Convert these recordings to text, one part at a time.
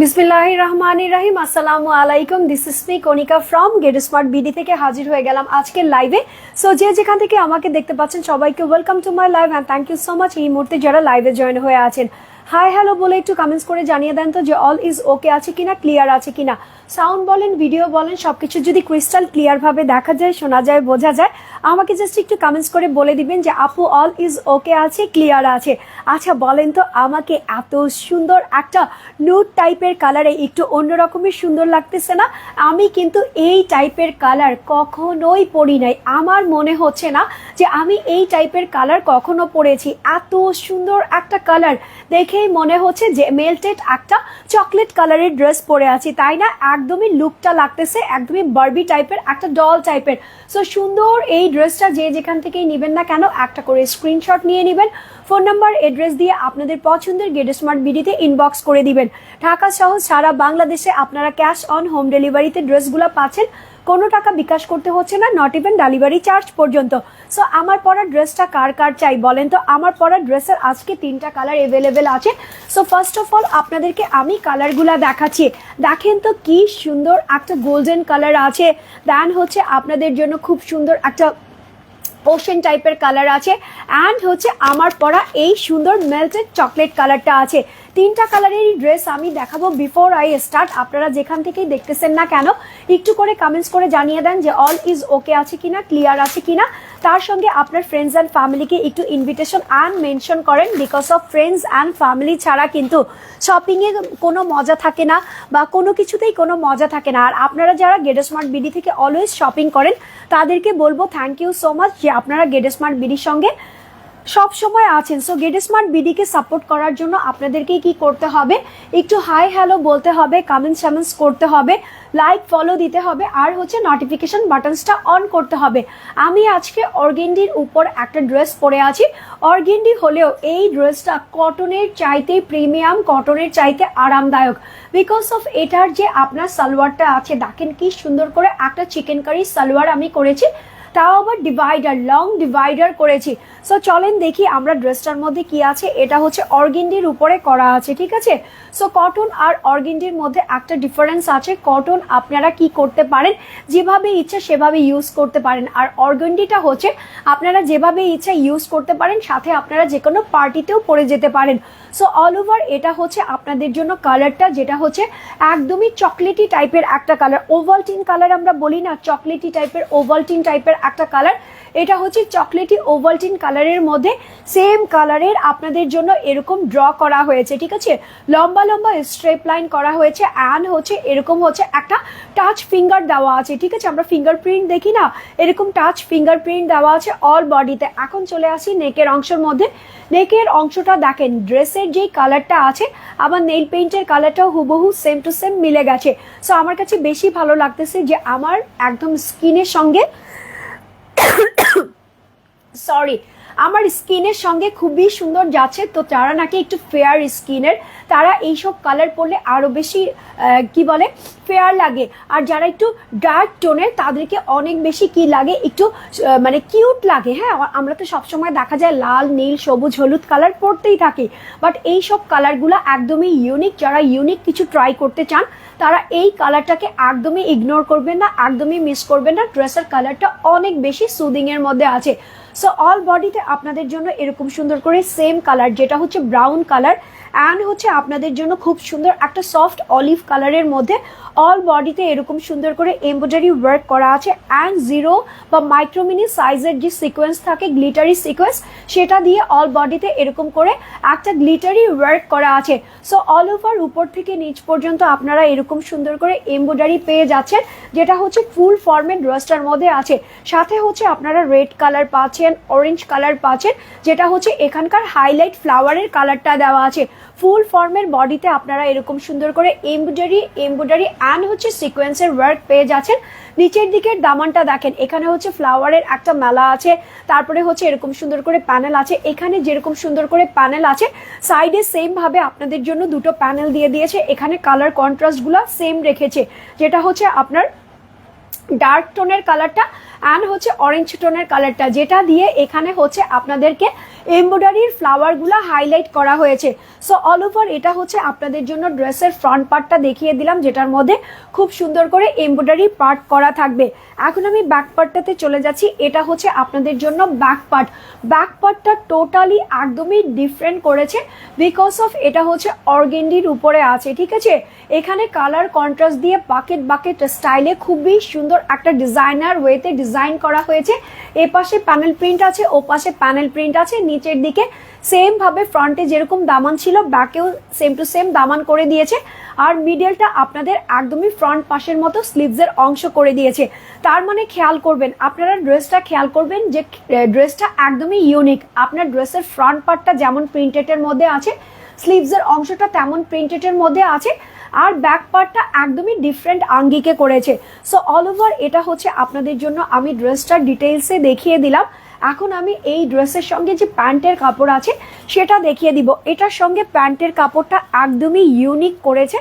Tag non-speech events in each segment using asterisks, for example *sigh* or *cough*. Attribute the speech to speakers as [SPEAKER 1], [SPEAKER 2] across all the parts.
[SPEAKER 1] বিসমিল্লাহ রহমান রাহিম আসসালামু আলাইকুম this is me Konika from Get Smart BD থেকে হাজির হয়ে গেলাম আজকের লাইভে সো যে যেখান থেকে আমাকে দেখতে পাচ্ছেন, সবাইকে welcome to my live and thank you so much এই মুহূর্তে যারা লাইভে জয়েন হয়ে আছেন। হাই হ্যালো বলে একটু কমেন্টস করে জানিয়ে দেন তো যে অল ইজ ওকে আছে কিনা ক্লিয়ার আছে কিনা। সাউন্ড বলেন, ভিডিও বলেন, সবকিছু যদি ক্রিস্টাল ক্লিয়ার ভাবে দেখা যায়, শোনা যায়, বোঝা যায়, আমাকে জাস্ট একটু কমেন্টস করে বলে দিবেন যে, আপু অল ইজ ওকে আছে ক্লিয়ার আছে? আচ্ছা বলেন তো, আমাকে এত সুন্দর একটা নুট টাইপের কালারে একটু অন্যরকমের সুন্দর লাগতেছে না? আমি কিন্তু এই টাইপের কালার কখনোই পরি নাই। আমার মনে হচ্ছে না যে, আমি এই টাইপের কালার কখনো পরেছি। এত সুন্দর একটা কালার দেখেই মনে হচ্ছে যে মেল্টেড একটা চকলেট কালারের ড্রেস পরে আছি, তাই না? একদমই লুকটা লাগতেছে, একদমই বার্বি টাইপের একটা ডল টাইপের সো সুন্দর এই ড্রেসটা যে যেখান থেকেই নেবেন না কেন, একটা করে স্ক্রিনশট নিয়ে নেবেন। ফোন নাম্বার এড্রেস দিয়ে আপনাদের পছন্দের গেট স্মার্ট বিডিতে ইনবক্স করে দিবেন। ঢাকা সহ সারা বাংলাদেশে আপনারা ক্যাশ অন হোম ডেলিভারিতে ড্রেসগুলো পাচ্ছেন। কোনো টাকা বিকাশ করতে হচ্ছে না নট ইভেন ডেলিভারি চার্জ পর্যন্ত। সো আমার পরা ড্রেসটা কার কার চাই বলেন তো? আমার পরা ড্রেসের আজকে তিনটা কালার অ্যাভেলেবেল আছে। সো ফার্স্ট অফ অল আপনাদেরকে আমি কালারগুলা দেখাচ্ছি। দেখেন তো কি সুন্দর একটা গোল্ডেন কালার আছে। দেন হচ্ছে আপনাদের জন্য খুব সুন্দর একটা ওশেন টাইপের কালার আছে। অ্যান্ড হচ্ছে আমার পরা এই সুন্দর মেল্টেড চকলেট কালারটা আছে। তিনটা কালারেরই ড্রেস আমি দেখাবো বিফোর আই স্টার্ট আপনারা যেখান থেকেই দেখতেছেন না কেন, একটু করে কমেন্টস করে জানিয়ে দেন যে অল ইজ ওকে আছে কিনা ক্লিয়ার আছে কিনা। তার সঙ্গে আপনার ফ্রেন্ডস অ্যান্ড ফ্যামিলিকে একটু ইনভিটেশন অ্যান্ড মেনশন করেন because of friends and family ছাড়া কিন্তু শপিংয়ে কোনো মজা থাকে না বা কোনো কিছুতেই কোনো মজা থাকে না। আর আপনারা যারা গেট স্মার্ট বিডি থেকে অলওয়েজ শপিং করেন, তাদেরকে বলব থ্যাংক ইউ সো মাচ যে আপনারা গেট স্মার্ট বিডির সঙ্গে সব সময় আছেন। সো গেট স্মার্ট বিডিকে সাপোর্ট করার জন্য আপনাদেরকে কি করতে হবে? একটু হাই হ্যালো বলতে হবে কমেন্টস সামেন্টস করতে হবে লাইক ফলো দিতে হবে, আর হচ্ছে নোটিফিকেশন বাটনসটা অন করতে হবে। আমি আজকে অর্গেন্ডির উপর একটা ড্রেস পরে আছি। অর্গেন্ডি হলেও এই ড্রেসটা কটনের চাইতে প্রিমিয়াম কটনের চাইতে আরামদায়ক। বিকজ অফ এটার যে আপনার সালোয়ারটা আছে, দেখেন কি সুন্দর করে একটা চিকেন কারি সালোয়ার আমি করেছি, তাও আবার ডিভাইডার লং ডিভাইডার করেছি। সো চলেন দেখি আমরা ড্রেসটার মধ্যে কি আছে। এটা হচ্ছে অর্গিন্ডির উপরে করা আছে, ঠিক আছে? সো কটন আর অর্গিন্ডির মধ্যে একটা ডিফারেন্স আছে। কটন আপনারা কি করতে পারেন, যেভাবে ইচ্ছা সেভাবে ইউজ করতে পারেন। আর অর্গেন্ডিটা হচ্ছে, আপনারা যেভাবে ইচ্ছা ইউজ করতে পারেন, সাথে আপনারা যে কোনো পার্টিতেও পরে যেতে পারেন। সো অল ওভার এটা হচ্ছে আপনাদের জন্য কালারটা যেটা হচ্ছে একদমই চকলেটি টাইপের একটা কালার ওভালটিন কালার আমরা বলি না চকলেটি টাইপের ওভালটিন টাইপের একটা কালার এটা হচ্ছে চকলেটি ওভালটিন কালারের মধ্যে সেম কালারের আপনাদের জন্য এরকম ড্র করা হয়েছে, ঠিক আছে? লম্বা লম্বা স্ট্রেপ লাইন করা হয়েছে অ্যান্ড হচ্ছে এরকম হচ্ছে একটা টাচ ফিঙ্গার দেওয়া আছে, ঠিক আছে? আমরা ফিঙ্গারপ্রিন্ট দেখি না? এরকম টাচ ফিঙ্গারপ্রিন্ট দেওয়া আছে অল বডিতে এখন চলে আসি নেকের অংশের মধ্যে। নেকের অংশটা দেখেন ড্রেসের যেই কালারটা আছে, আবার নেইল পেইন্টের কালারটাও হুবহু সেম টু সেম মিলে গেছে। সো আমার কাছে বেশি ভালো লাগতেছে যে আমার একদম স্কিনের সঙ্গে *coughs* সরি আমার স্কিনের সঙ্গে খুবই সুন্দর যাচ্ছে, তো যারা নাকি একটু ফেয়ার স্কিনের, তারা এইসব কালার পরলে আরও বেশি কি বলে ফেয়ার লাগে। আর যারা একটু ডার্ক টোনের তাদেরকে অনেক বেশি কি লাগে, একটু মানে কিউট লাগে হ্যাঁ? আমরা তো সবসময় দেখা যায় লাল, নীল, সবুজ, হলুদ কালার পরতেই থাকি। বাট এই সব কালারগুলো একদমই ইউনিক যারা ইউনিক কিছু ট্রাই করতে চান, তারা এই কালারটাকে একদমই ইগনোর করবেন না, একদমই মিস করবেন না। ড্রেসের কালারটা অনেক বেশি সুদিংয়ের মধ্যে আছে। সো অল বডিতে আপনাদের জন্য এরকম সুন্দর করে সেম কালার যেটা হচ্ছে ব্রাউন কালার অ্যান্ড হচ্ছে আপনাদের জন্য খুব সুন্দর একটা সফট অলিভ কালারের মধ্যে অল বডিতে এরকম সুন্দর করে এমব্রয়ডারি ওয়ার্ক করা আছে অ্যান্ড জিরো বা মাইক্রোমিনি সাইজের যে সিকোয়েন্স থাকে গ্লিটারি সিকোয়েন্স সেটা দিয়ে অল বডিতে এরকম করে একটা গ্লিটারি ওয়ার্ক করা আছে। সো অল ওভার উপর থেকে নিচ পর্যন্ত আপনারা এরকম সুন্দর করে এমব্রয়ডারি পেয়ে যাচ্ছেন, যেটা হচ্ছে ফুল ফর্মের ড্রেসটার মধ্যে আছে। সাথে হচ্ছে আপনারা রেড কালার পাচ্ছেন অরেঞ্জ কালার পাচ্ছেন, যেটা হচ্ছে এখানকার হাইলাইট ফ্লাওয়ারের কালারটা দেওয়া আছে। ফুল ফর্মের বডিতে আপনারা এরকম সুন্দর করে এমব্রয়ডারি এমব্রয়ডারি অ্যান্ড হচ্ছে সিকোয়েন্সের ওয়ার্ক পেয়ে যাচ্ছেন। নিচের দিকের দামানটা দেখেন, এখানে হচ্ছে ফ্লাওয়ারের একটা মেলা আছে, তারপরে হচ্ছে এরকম সুন্দর করে প্যানেল আছে, এখানে যেরকম সুন্দর করে প্যানেল আছে সাইডে সেম ভাবে আপনাদের জন্য দুটো প্যানেল দিয়ে দিয়েছে, এখানে কালার কন্ট্রাস্টগুলো সেম রেখেছে, যেটা হচ্ছে আপনার ডার্ক টোনের কালারটা অ্যান্ড হচ্ছে অরেঞ্জ টোনের কালারটা যেটা দিয়ে এখানে হচ্ছে আপনাদেরকে এমব্রয়ডারির ফ্লাওয়ারগুলো হাইলাইট করা হয়েছে। সো অল ওভার এটা হচ্ছে আপনাদের জন্য ড্রেসের ফ্রন্ট পার্টটা দেখিয়ে দিলাম, যেটার মধ্যে খুব সুন্দর করে এমব্রয়ডারি পার্ট করা থাকবে। এখন আমি ব্যাক পার্টটাতে চলে যাচ্ছি। এটা হচ্ছে আপনাদের জন্য ব্যাক পার্ট ব্যাক পার্টটা টোটালি একদমই ডিফারেন্ট করেছে বিকজ অফ এটা হচ্ছে অর্গেন্ডির উপরে আছে, ঠিক আছে? এখানে কালার কন্ট্রাস্ট দিয়ে বাকেট বাকেট স্টাইলে খুবই সুন্দর একটা ডিজাইনার ওয়েতে ডিজাইন করা হয়েছে। এ পাশে প্যানেল প্রিন্ট আছে ও পাশে প্যানেল প্রিন্ট আছে নিচের দিকে সেম ভাবে ফ্রন্টে যেরকম দামান ছিল ব্যাকেও সেম টু সেম দামান করে দিয়েছে। আর মিডলটা আপনাদের একদমই ফ্রন্ট পাশের মতো স্লিভসের অংশ করে দিয়েছে। তার মানে খেয়াল করবেন, আপনারা ড্রেসটা খেয়াল করবেন যে ড্রেসটা একদমই ইউনিক আপনার ড্রেসের ফ্রন্ট পার্টটা যেমন প্রিন্টেডের মধ্যে আছে স্লিভসের অংশটা তেমন প্রিন্টেডের মধ্যে আছে, আর ব্যাক পার্টটা একদমই ডিফারেন্ট আঙ্গিকে করেছে। সো অল ওভার এটা হচ্ছে আপনাদের জন্য, আমি ড্রেসটার ডিটেলসে দেখিয়ে দিলাম। এখন আমি এই ড্রেসের সঙ্গে যে প্যান্টের কাপড় আছে, সেটা দেখিয়ে দিব। এটার সঙ্গে প্যান্টের কাপড়টা একদমই ইউনিক করেছে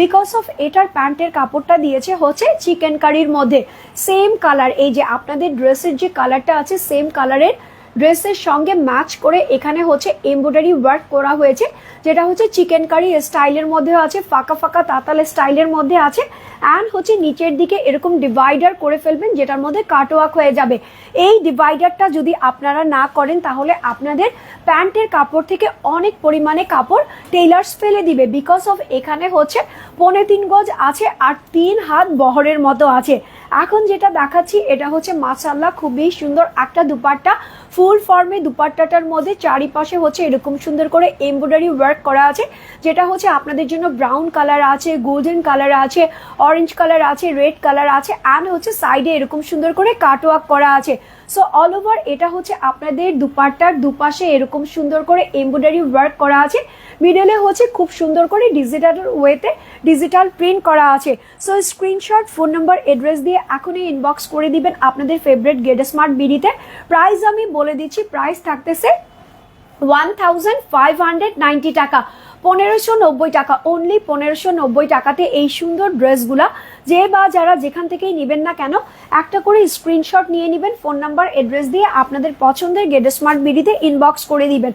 [SPEAKER 1] বিকজ অফ এটার প্যান্টের কাপড়টা দিয়েছে হচ্ছে চিকেন কারির মধ্যে। সেম কালার এই যে আপনাদের ড্রেসের যে কালারটা আছে সেম কালারের ড্রেসের সঙ্গে ম্যাচ করে এখানে হচ্ছে এমব্রয়ডারি ওয়ার্ক করা হয়েছে, যেটা হচ্ছে চিকেন কারি স্টাইলের মধ্যে আছে, ফাঁকা ফাঁকা তাতাল স্টাইলের মধ্যে আছে অ্যান্ড হচ্ছে নিচের দিকে এরকম ডিভাইডার করে ফেলবেন, যেটার মধ্যে কাটওয়ার্ক হয়ে যাবে। এই ডিভাইডারটা যদি আপনারা না করেন, তাহলে আপনাদের প্যান্টের কাপড় থেকে অনেক পরিমাণে কাপড় টেইলার্স ফেলে দিবে বিকজ অফ এখানে হচ্ছে পনে তিন গজ আছে আর তিন হাত বহরের মতো আছে। এখন যেটা দেখাচ্ছি, এটা হচ্ছে মাসাল্লাহ খুবই সুন্দর একটা দুপাট্টা ফুল ফর্মে দুপাট্টাটার মধ্যে চারিপাশে হচ্ছে এরকম সুন্দর করে এমব্রয়ডারি ওয়ার্ক করা আছে। যেটা হচ্ছে আপনাদের জন্য ব্রাউন কালার আছে, গোল্ডেন কালার আছে, অরেঞ্জ কালার আছে, রেড কালার আছে অ্যান্ড হচ্ছে সাইডে এরকম সুন্দর করে কাটওয়ার্ক করা আছে। সো অল ওভার এটা হচ্ছে আপনাদের দুপাট্টার দুপাশে এরকম সুন্দর করে এমব্রয়ডারি ওয়ার্ক করা আছে। মিডলে হচ্ছে খুব সুন্দর করে ডিজিটাল ওয়েতে ডিজিটাল প্রিন্ট করা আছে। So screenshot phone number address দিয়ে এখনই ইনবক্স করে দিবেন আপনাদের ফেভারিট গেট স্মার্ট বিডিতে প্রাইস আমি বলে দিচ্ছি প্রাইস থাকতেছে one thousand five hundred ninety টাকা। পনেরোশো নব্বই টাকা অনলি পনেরোশো নব্বই টাকাতে এই সুন্দর ড্রেসগুলা। যে বা যারা যেখান থেকেই নেবেন না কেন, একটা করে স্ক্রিনশট নিয়ে নেবেন ফোন নাম্বার অ্যাড্রেস দিয়ে আপনাদের পছন্দের গেট স্মার্ট বিডিতে ইনবক্স করে দিবেন।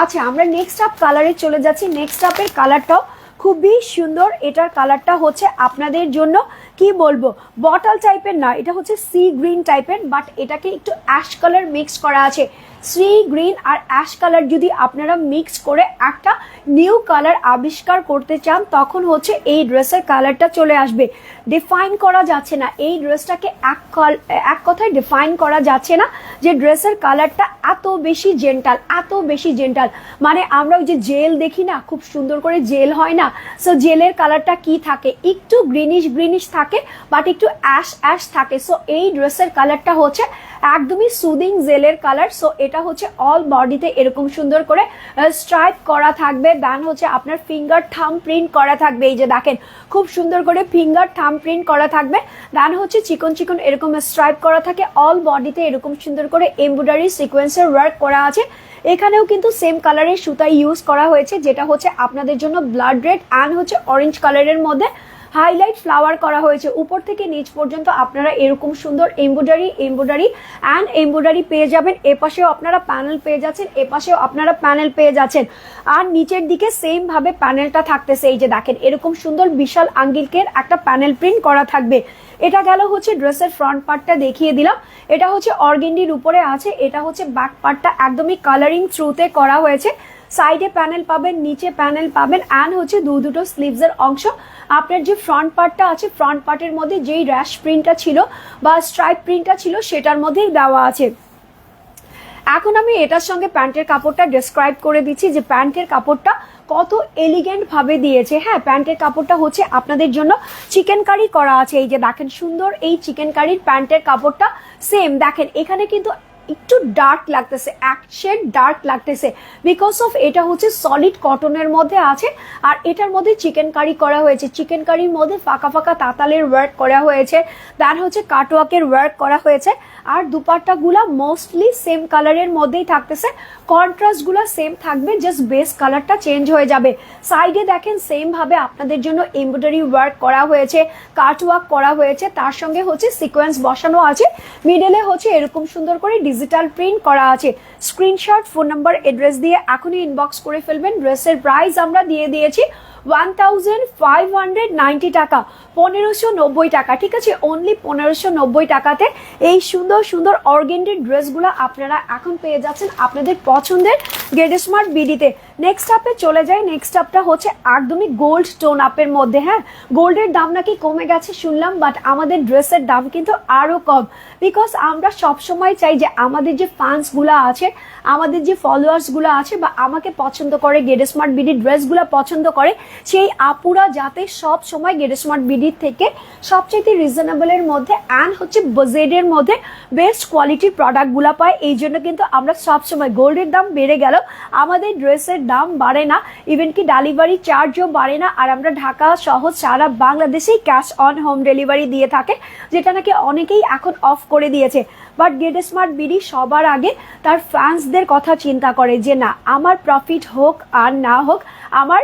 [SPEAKER 1] আচ্ছা আমরা নেক্সট আপ কালারে চলে যাচ্ছি। নেক্সট আপের কালারটাও খুবই সুন্দর এটার কালারটা হচ্ছে আপনাদের জন্য, কি বলব বটল টাইপের না, এটা হচ্ছে সি গ্রিন টাইপের বাট এটাকে একটু অ্যাশ কালার মিক্স করা আছে। সি গ্রিন আর অ্যাশ কালার যদি আপনারা মিক্স করে একটা নিউ কালার আবিষ্কার করতে চান, তখন হচ্ছে এই ড্রেসের কালারটা চলে আসবে। ডিফাইন করা যাচ্ছে না। এই ড্রেসটাকে এক এক কথায় ডিফাইন করা যাচ্ছে না যে ড্রেসের কালারটা এত বেশি জেন্টাল এত বেশি জেন্টাল মানে আমরা ওই যে জেল দেখি না, খুব সুন্দর করে জেল হয় না? সো জেলের কালারটা কি থাকে? একটু গ্রিনিশ গ্রিনিশ থাকে বাট একটু অ্যাশ অ্যাশ থাকে। সো এই ড্রেসের কালারটা হচ্ছে একদমই সুদিং জেলের কালার সো এটা হচ্ছে অল বডিতে এরকম সুন্দর করে স্ট্রাইপ করা থাকবে। দেন হচ্ছে আপনার ফিঙ্গার থাম প্রিন্ট করা থাকবে। এই যে দেখেন, খুব সুন্দর করে ফিঙ্গার থাম প্রিন্ট করা থাকবে। দেন হচ্ছে চিকন চিকন এরকম স্ট্রাইপ করা থাকে। অল বডিতে এরকম সুন্দর করে এমব্রয়ডারি সিকোয়েন্সের ওয়ার্ক করা আছে। এখানেও কিন্তু সেম কালারের সুতা ইউজ করা হয়েছে, যেটা হচ্ছে আপনাদের জন্য ব্লাড রেড অ্যান্ড হচ্ছে অরেঞ্জ কালারের মধ্যে। হাইলাইট ফ্লাওয়ার করা হয়েছে। উপর থেকে নিচ পর্যন্ত আপনারা এরকম সুন্দর এমব্রয়ডারি এমব্রয়ডারি অ্যান্ড এমব্রয়ডারি পেয়ে যাবেন। এপাশেও আপনারা প্যানেল পেয়ে যাচ্ছেন এপাশেও আপনারা প্যানেল পেয়ে যাচ্ছেন। আর নিচের দিকে সেম ভাবে প্যানেলটা থাকতেছে, এই যে দেখেন, এরকম সুন্দর বিশাল আঙ্গিলকের একটা প্যানেল প্রিন্ট করা থাকবে। এটা গেল হচ্ছে ড্রেসের ফ্রন্ট পার্টটা দেখিয়ে দিলাম। এটা হচ্ছে অর্গেন্ডির উপরে আছে, এটা হচ্ছে ব্যাক পার্টটা একদমই কালারিং থ্রুতে করা হয়েছে। সাইডে প্যানেল পাবেন, নিচে প্যানেল পাবেন অ্যান্ড হচ্ছে দু দুটো স্লিভসের অংশ। আপনার যে ফ্রন্ট পার্টটা আছে ফ্রন্ট পার্টের মধ্যে যেই র্যাশ প্রিন্টটা ছিল বা স্ট্রাইপ প্রিন্টটা ছিল, সেটার মধ্যেই দেওয়া আছে। এখন আমি এটার সঙ্গে প্যান্টের কাপড়টা ডেসক্রাইব করে দিচ্ছি যে প্যান্টের কাপড়টা কত এলিগেন্ট ভাবে দিয়েছে। হ্যাঁ প্যান্টের কাপড়টা হচ্ছে আপনাদের জন্য চিকেন কারি করা আছে। এই যে দেখেন সুন্দর এই চিকেন কারির প্যান্টের কাপড়টা সেম দেখেন, এখানে কিন্তু একটু ডার্ক লাগতেছে এক শেড ডার্ক লাগতেছে। বিকজ অফ এটা হচ্ছে সলিড কটনের মধ্যে আছে, আর এটার মধ্যে চিকেন কারি করা হয়েছে। চিকেন কারির মধ্যে ফাঁকা ফাঁকা তাতালের ওয়ার্ক করা হয়েছে তার হচ্ছে কাটওয়ার্কের ওয়ার্ক করা হয়েছে, আর দুপাট্টাগুলা মোস্টলি সেম কালারের মধ্যেই থাকতেছে। কন্ট্রাস্টগুলো সেম থাকবে জাস্ট বেস কালারটা চেঞ্জ হয়ে যাবে। সাইডে দেখেন সেম ভাবে আপনাদের জন্য এমব্রয়ডারি ওয়ার্ক করা হয়েছে কাট ওয়ার্ক করা হয়েছে, তার সঙ্গে হচ্ছে সিকোয়েন্স বসানো আছে। মিডলে হচ্ছে এরকম সুন্দর করে ডিজিটাল প্রিন্ট করা আছে। স্ক্রিনশট ফোন নাম্বার অ্যাড্রেস দিয়ে এখনই ইনবক্স করে ফেলবেন। ড্রেসের প্রাইস আমরা দিয়ে দিয়েছি one thousand five hundred ninety টাকা, পনেরোশো নব্বই টাকা, ঠিক আছে? অনলি পনেরোশো নব্বই টাকাতে এই সুন্দর সুন্দর অর্গেন্ডেড ড্রেসগুলো আপনারা এখন পেয়ে যাচ্ছেন আপনাদের পছন্দের গেট স্মার্ট বিডিতে নেক্সট আপে চলে যাই। নেক্সট আপটা হচ্ছে একদমই গোল্ড টোন আপের মধ্যে হ্যাঁ? গোল্ডের দাম নাকি কমে গেছে শুনলাম বাট আমাদের ড্রেসের দাম কিন্তু আরও কম। বিকজ আমরা সবসময় চাই যে আমাদের যে ফান্সগুলো আছে, আমাদের যে ফলোয়ার্সগুলো আছে বা আমাকে পছন্দ করে গেট স্মার্ট বিডি ড্রেসগুলো পছন্দ করে, সেই আপুরা যাতে সব সময় গেট স্মার্ট বিডির থেকে সবচেয়ে রিজনেবলের মধ্যে অ্যান্ড হচ্ছে বাজেটের মধ্যে বেস্ট কোয়ালিটির প্রোডাক্টগুলো পায়, এই জন্য কিন্তু আমরা সবসময় গোল্ডের দাম বেড়ে গেল। আমাদের ড্রেসের দাম বাড়ে না ইভেন কি ডেলিভারি চার্জও বাড়ে না। আর আমরা ঢাকা সহ সারা বাংলাদেশেই ক্যাশ অন হোম ডেলিভারি দিয়ে থাকে, যেটা নাকি অনেকেই এখন অফ করে দিয়েছে। বাট গেট স্মার্ট বিডি সবার আগে তার ফ্যান্সদের কথা চিন্তা করে যে, না, আমার প্রফিট হোক আর না হোক, আমার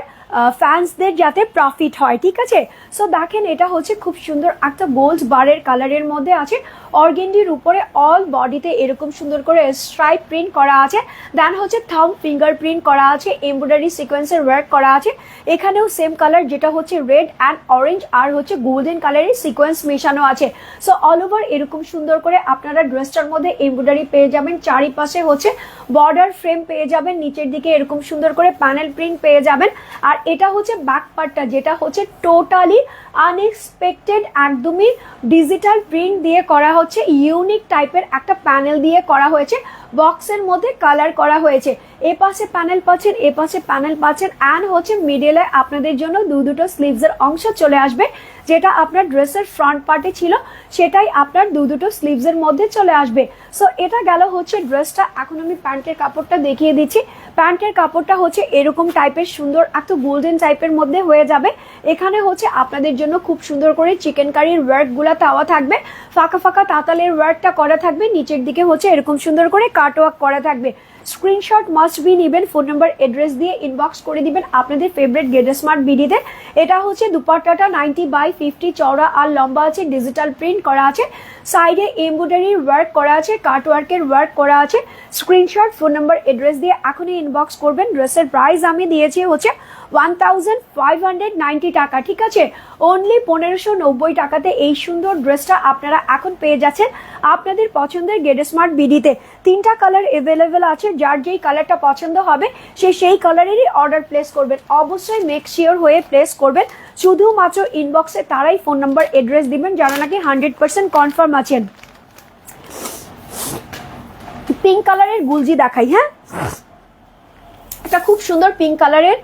[SPEAKER 1] ফ্যান্সদের যাতে প্রফিট হয়, ঠিক আছে? সো দেখেন, এটা হচ্ছে খুব সুন্দর একটা গোল্ড বারের কালারের মধ্যে আছে। অর্গেন্ডির উপরে অল বডিতে এরকম সুন্দর করে স্ট্রাইপ প্রিন্ট করা আছে। দেন হচ্ছে থাম ফিঙ্গার প্রিন্ট করা আছে এমব্রয়ডারি সিকোয়েন্সের ওয়ার্ক করা আছে। এখানেও সেম কালার যেটা হচ্ছে রেড অ্যান্ড অরেঞ্জ আর হচ্ছে গোল্ডেন কালারের সিকোয়েন্স মেশানো আছে। সো অল ওভার এরকম সুন্দর করে আপনারা ড্রেসটার মধ্যে এমব্রয়ডারি পেয়ে যাবেন। চারিপাশে হচ্ছে বর্ডার ফ্রেম পেয়ে যাবেন। নিচের দিকে এরকম সুন্দর করে প্যানেল প্রিন্ট পেয়ে যাবেন। আর এটা হচ্ছে ব্যাক পার্টটা যেটা হচ্ছে টোটালি আনএক্সপেক্টেড একদমই ডিজিটাল প্রিন্ট দিয়ে করা হচ্ছে ইউনিক টাইপের একটা প্যানেল দিয়ে করা হয়েছে বক্সের মধ্যে কালার করা হয়েছে। এ পাশে প্যানেল পাচ্ছেন, এ পাশে প্যানেল পাচ্ছেন অ্যান্ড হচ্ছে মিডলে আপনাদের জন্য দু দুটো স্লিভসের অংশ চলে আসবে, যেটা আপনার ড্রেসের ফ্রন্ট পার্টে ছিল, সেটাই আপনার দু দুটো স্লিভসের মধ্যে চলে আসবে। সো এটা গেল হচ্ছে ড্রেসটা এখন আমি প্যান্টের কাপড়টা দেখিয়ে দিচ্ছি। প্যান্টের কাপড়টা হচ্ছে এরকম টাইপের সুন্দর একটু গোল্ডেন টাইপের মধ্যে হয়ে যাবে। এখানে হচ্ছে আপনাদের জন্য খুব সুন্দর করে চিকেন কারির ওয়ার্কগুলো দেওয়া থাকবে। ফাঁকা ফাঁকা তাতালের ওয়ার্কটা করা থাকবে, নিচের দিকে হচ্ছে এরকম সুন্দর করে কাট ওয়ার্ক করা থাকবে। স্ক্রিনশট মাস্ট বি নেবেন ফোন নাম্বার অ্যাড্রেস দিয়ে ইনবক্স করে দিবেন আপনাদের ফেভারিট গেট স্মার্ট বিডিতে। এটা হচ্ছে দুপাট্টাটা নাইনটি বাই ফিফটি চওড়া আর লম্বা আছে ডিজিটাল প্রিন্ট করা আছে। সাইডে এমব্রয়ডারির ওয়ার্ক করা আছে কাট ওয়ার্কের ওয়ার্ক করা আছে। স্ক্রিনশট ফোন নাম্বার অ্যাড্রেস দিয়ে এখনই ইনবক্স করবেন। ড্রেসের প্রাইস আমি দিয়েছি হচ্ছে one thousand five hundred ninety টাকা, ঠিক আছে? অনলি পনেরোশো নব্বই টাকাতে এই সুন্দর ড্রেসটা আপনারা এখন পেয়ে যাচ্ছেন আপনাদের পছন্দের গেট স্মার্ট বিডিতে। তিনটা কালার এভেলেবেল আছে, যার যেই কালারটা পছন্দ হবে, সে সেই কালারেরই অর্ডার প্লেস করবেন। অবশ্যই মেক শিওর হয়ে প্লেস করবেন। শুধুমাত্র ইনবক্সে তারাই ফোন নাম্বার অ্যাড্রেস দিবেন, যারা নাকি হান্ড্রেড পার্সেন্ট কনফার্ম আছেন। পিঙ্ক কালারের গুলজি দেখাই হ্যাঁ? একটা খুব সুন্দর পিঙ্ক কালারের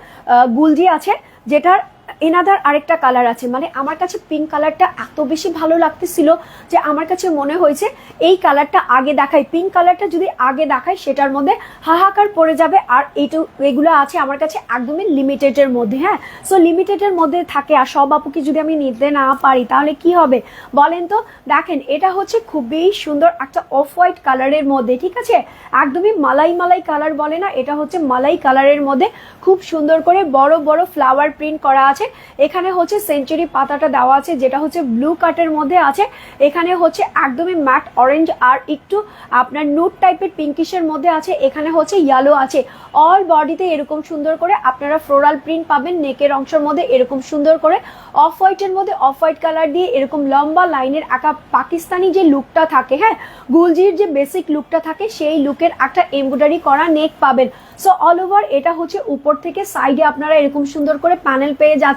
[SPEAKER 1] গুলজি আছে, যেটার এনাদার আরেকটা কালার আছে মানে আমার কাছে পিঙ্ক কালারটা এত বেশি ভালো লাগতেছিল যে আমার কাছে মনে হয়েছে এই কালারটা আগে দেখাই। পিঙ্ক কালারটা যদি আগে দেখাই, সেটার মধ্যে হাহাকার পড়ে যাবে আর এইটু, এগুলো আছে আমার কাছে একদমই লিমিটেডের মধ্যে হ্যাঁ? সো লিমিটেডের মধ্যে থাকে আর সব আপুকে যদি আমি নিতে না পারি, তাহলে কি হবে? বলেন তো, দেখেন, এটা হচ্ছে খুবই সুন্দর একটা অফ হোয়াইট কালারের মধ্যে, ঠিক আছে? একদমই মালাই মালাই কালার বলে না, এটা হচ্ছে মালাই কালারের মধ্যে খুব সুন্দর করে বড় বড় ফ্লাওয়ার প্রিন্ট করা আছে। এখানে হচ্ছে সেঞ্চুরি পাতাটা দেওয়া আছে, যেটা হচ্ছে ব্লু কাটের মধ্যে আছে। এখানে হচ্ছে একদমই ম্যাট অরেঞ্জ আর একটু আপনার নুট টাইপের পিঙ্কিশের মধ্যে আছে, এখানে হচ্ছে ইয়েলো আছে। অল বডিতে এরকম সুন্দর করে আপনারা ফ্লোরাল প্রিন্ট পাবেন নেকের অংশের মধ্যে এরকম সুন্দর করে। অফ হোয়াইটের মধ্যে অফ হোয়াইট কালার দিয়ে এরকম লম্বা লাইনের একা পাকিস্তানি যে লুকটা থাকে হ্যাঁ গুলজির যে বেসিক লুকটা থাকে, সেই লুকের একটা এমব্রয়ডারি করা নেক পাবেন। সো অল ওভার এটা হচ্ছে উপর থেকে সাইডে আপনারা এরকম সুন্দর করে প্যানেল পেয়ে যাচ্ছেন।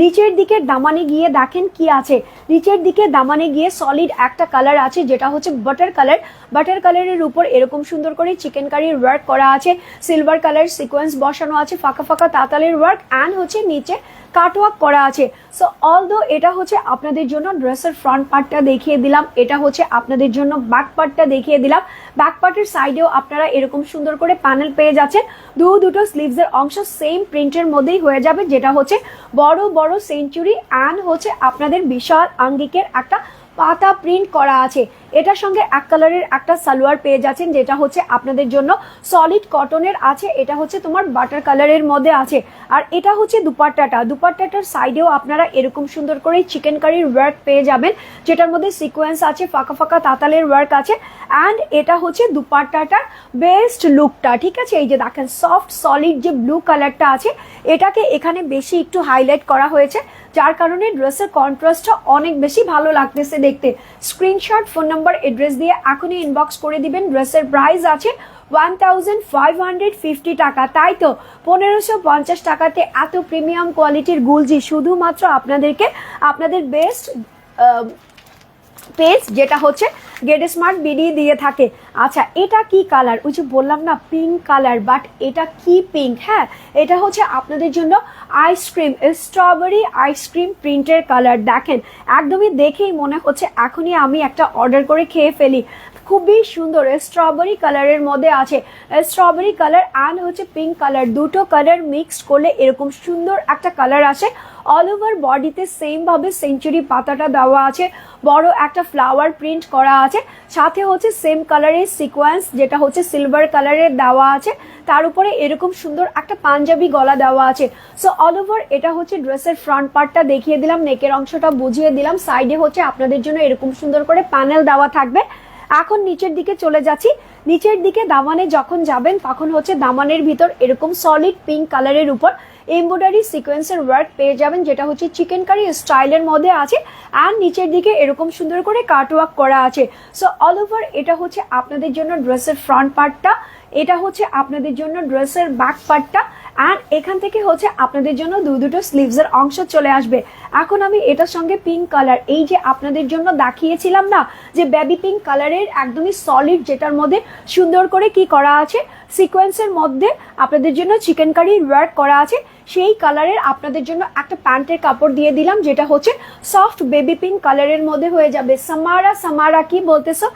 [SPEAKER 1] নিচের দিকে দামানে গিয়ে দেখেন কি আছে। নিচের দিকে দামানে গিয়ে সলিড একটা কালার আছে, যেটা হচ্ছে বাটার কালার বাটার কালারের উপর এরকম সুন্দর করে চিকেন কারির ওয়ার্ক করা আছে। সিলভার কালার সিকোয়েন্স বসানো আছে, ফাঁকা ফাঁকা তাতালের ওয়ার্ক অ্যান্ড হচ্ছে নিচে কাটওয়ার্ক করা আছে। সো অলদো এটা হচ্ছে আপনাদের জন্য ড্রেসের ফ্রন্ট পার্টটা দেখিয়ে দিলাম, এটা হচ্ছে আপনাদের জন্য ব্যাক পার্টটা দেখিয়ে দিলাম। ব্যাক পার্টের সাইডেও আপনারা এরকম সুন্দর করে প্যানেল পেয়ে যাচ্ছেন। দু দুটো স্লিভসের অংশ সেম প্রিন্টের মধ্যেই হয়ে যাবে, যেটা হচ্ছে বড় বড় সেঞ্চুরি অ্যান্ড হচ্ছে আপনাদের বিশাল আঙ্গিকের একটা পাতা প্রিন্ট করা আছে। এটার সঙ্গে এক কালারের একটা সালোয়ার পেয়ে যাচ্ছেন, যেটা হচ্ছে আপনাদের জন্য সলিড কটনের আছে। এটা হচ্ছে তোমার বাটার কালারের মধ্যে আছে। আর এটা হচ্ছে দুপাট্টাটা। দুপাট্টাটার সাইডেও আপনারা এরকম সুন্দর করে চিকেন কারির ওয়ার্ক পেয়ে যাবেন, যেটার মধ্যে সিকোয়েন্স আছে, ফাঁকা ফাঁকা তাতালের ওয়ার্ক আছে। অ্যান্ড এটা হচ্ছে দুপাট্টাটার বেস্ট লুকটা ঠিক আছে? এই যে দেখেন সফট সলিড যে ব্লু কালারটা আছে, এটাকে এখানে বেশি একটু হাইলাইট করা হয়েছে। যার কারণে ড্রেসের কন্ট্রাস্টটা অনেক বেশি ভালো লাগতেছে দেখতে। স্ক্রিনশট ফোন নাম্বার এড্রেস দিয়ে এখনই ইনবক্স করে দিবেন। ড্রেসের প্রাইস আছে one thousand five hundred fifty টাকা। তাই তো, পনেরোশো পঞ্চাশ টাকাতে এত প্রিমিয়াম কোয়ালিটির গুলজি, শুধুমাত্র আপনাদেরকে, আপনাদের বেস্ট পেজ যেটা হচ্ছে গেট স্মার্ট বিডি দিয়ে থাকে। আচ্ছা এটা কি কালার ওই যে বললাম না পিঙ্ক কালার বাট এটা কি পিঙ্ক হ্যাঁ এটা হচ্ছে আপনাদের জন্য ice cream strawberry ice cream প্রিন্টের কালার দেখেন, একদমই দেখেই মনে হচ্ছে এখনই আমি একটা অর্ডার করে খেয়ে ফেলি। খুবই সুন্দর স্ট্রবেরি কালারের মধ্যে আছে। স্ট্রবেরি কালার অ্যান্ড হচ্ছে পিঙ্ক কালার দুটো কালার মিক্সড করলে এরকম সুন্দর একটা কালার আসে। অল ওভার বডিতে সেম ভাবে সেঞ্চুরি পাতাটা দেওয়া আছে। বড় একটা ফ্লাওয়ার প্রিন্ট করা আছে। সাথে হচ্ছে সেম কালারের সিকোয়েন্স যেটা হচ্ছে সিলভার কালারের দেওয়া আছে। তার উপরে এরকম সুন্দর একটা পাঞ্জাবি গলা দেওয়া আছে। সো অল ওভার এটা হচ্ছে ড্রেসের ফ্রন্ট পার্টটা দেখিয়ে দিলাম নেকের অংশটা বুঝিয়ে দিলাম। সাইডে হচ্ছে আপনাদের জন্য এরকম সুন্দর করে প্যানেল দেওয়া থাকবে। এখন নিচের দিকে চলে যাচ্ছি। নিচের দিকে দামানে যখন যাবেন, তখন হচ্ছে দামানের ভিতর এরকম সলিড পিঙ্ক কালারের উপর এমব্রয়ডারি সিকোয়েন্সের ওয়ার্ক পেয়ে যাবেন, যেটা হচ্ছে চিকেন কারি স্টাইলের মধ্যে আছে। আর নিচের দিকে এরকম সুন্দর করে কাটওয়ার্ক করা আছে। সো অল ওভার এটা হচ্ছে আপনাদের জন্য ড্রেসের ফ্রন্ট পার্টটা এটা হচ্ছে আপনাদের জন্য ড্রেসের ব্যাক পার্টটা অ্যান্ড এখান থেকে হচ্ছে আপনাদের জন্য দু দুটো স্লিভসের অংশ চলে আসবে। এখন আমি এটার সঙ্গে পিঙ্ক কালার এই যে আপনাদের জন্য দেখিয়েছিলাম না যে বেবি পিঙ্ক কালারের একদমই সলিড যেটার মধ্যে সুন্দর করে কি করা আছে সিকোয়েন্সের মধ্যে আপনাদের জন্য চিকেন কারি ওয়ার্ক করা আছে, সেই কালারের আপনাদের জন্য একটা প্যান্টের কাপড় দিয়ে দিলাম, যেটা হচ্ছে সফট বেবি পিঙ্ক কালারের মধ্যে হয়ে যাবে। সামারা সামারা কি বলতেছো?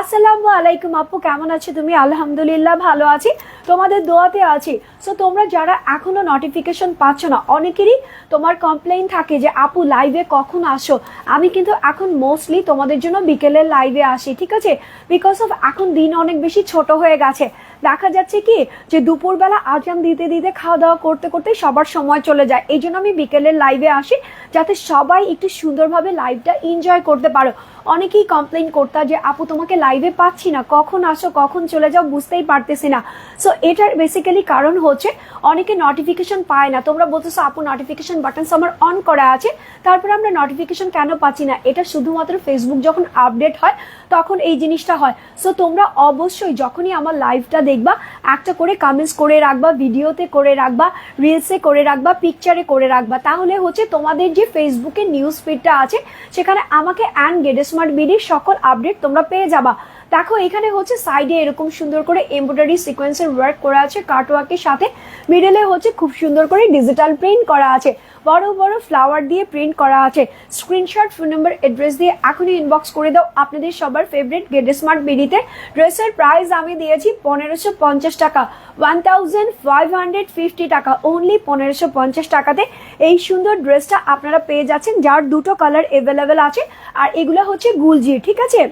[SPEAKER 1] আসসালামু আলাইকুম আপু, কেমন আছো তুমি? আলহামদুলিল্লাহ ভালো আছি। তোমাদের দোয়াতে আছি। সো তোমরা যারা এখনও নোটিফিকেশন পাচ্ছ না, অনেকেরই তোমার কমপ্লেইন থাকে যে, আপু লাইভে কখন আসো? আমি কিন্তু এখন মোস্টলি তোমাদের জন্য বিকেলের লাইভে আসি, ঠিক আছে? বিকজ অফ এখন দিন অনেক বেশি ছোট হয়ে গেছে। দেখা যাচ্ছে কি যে, দুপুরবেলা আজান দিতে দিতে খাওয়া দাওয়া করতে করতে সবার সময় চলে যায়। এই জন্য আমি বিকেলের লাইভে আসি, যাতে সবাই একটু সুন্দরভাবে লাইভটা এনজয় করতে পারো। অনেকেই কমপ্লেন করতা যে, আপু, তোমাকে লাইভে পাচ্ছি না। কখন আসো, কখন চলে যাও, বুঝতেই পারতেছি না। সো এটার বেসিক্যালি কারণ হচ্ছে, অনেকে নোটিফিকেশন পায় না। তোমরা বলতেছো, আপু নোটিফিকেশন বাটনস আমার অন করা আছে। তারপরে আমরা নোটিফিকেশন কেন পাচ্ছি না? এটা শুধুমাত্র ফেসবুক যখন আপডেট হয়, তখন এই জিনিসটা হয়। সো তোমরা অবশ্যই যখনই আমার লাইভটা দেখবা, একটা করে কমেন্টস করে রাখবা ভিডিওতে করে রাখবা রিলসে করে রাখবা পিকচারে করে রাখবা, তাহলে হচ্ছে তোমাদের যে ফেসবুকে নিউজ ফিডটা আছে, সেখানে আমাকে অ্যান্ড গেট স্মার্ট বিডির সকল আপডেট তোমরা পেয়ে যাবা। দেখো, এখানে হচ্ছে সাইডে এরকম সুন্দর করে এমব্রয়ডারি সিকোয়েন্সের ওয়ার্ক করা আছে কাটওয়ার্কের সাথে। মিডলে হচ্ছে খুব সুন্দর করে ডিজিটাল প্রিন্ট করা আছে। বড় বড় ফ্লাওয়ার দিয়ে প্রিন্ট করা আছে। স্ক্রিনশট ফোন নাম্বার অ্যাড্রেস দিয়ে এখনই ইনবক্স করে দাও আপনাদের সবার ফেভারিট গেট স্মার্ট বিডিতে। ড্রেসের প্রাইস আমি দিয়েছি পনেরোশো পঞ্চাশ টাকা। One thousand five hundred fifty টাকা। অনলি পনেরোশো পঞ্চাশ টাকাতে। এই সুন্দর ড্রেসটা আপনারা পেয়ে যাচ্ছেন, যার দুটো কালার অ্যাভেলেবেল আছে। আর এগুলো হচ্ছে গুলজি, ঠিক আছে?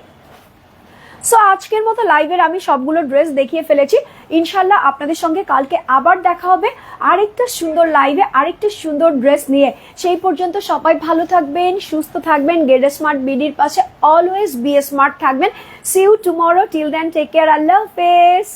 [SPEAKER 1] সো আজকের মতো লাইভের আমি সবগুলো ড্রেস দেখিয়ে ফেলেছি। ইনশাল্লাহ আপনাদের সঙ্গে কালকে আবার দেখা হবে। আরেকটা সুন্দর লাইভে আরেকটা সুন্দর ড্রেস নিয়ে। সেই পর্যন্ত সবাই ভালো থাকবেন, সুস্থ থাকবেন গেড স্মার্ট বিডির পাশে অলওয়েজ বি স্মার্ট থাকবেন। See you tomorrow till then take care আল্লাহ হাফেজ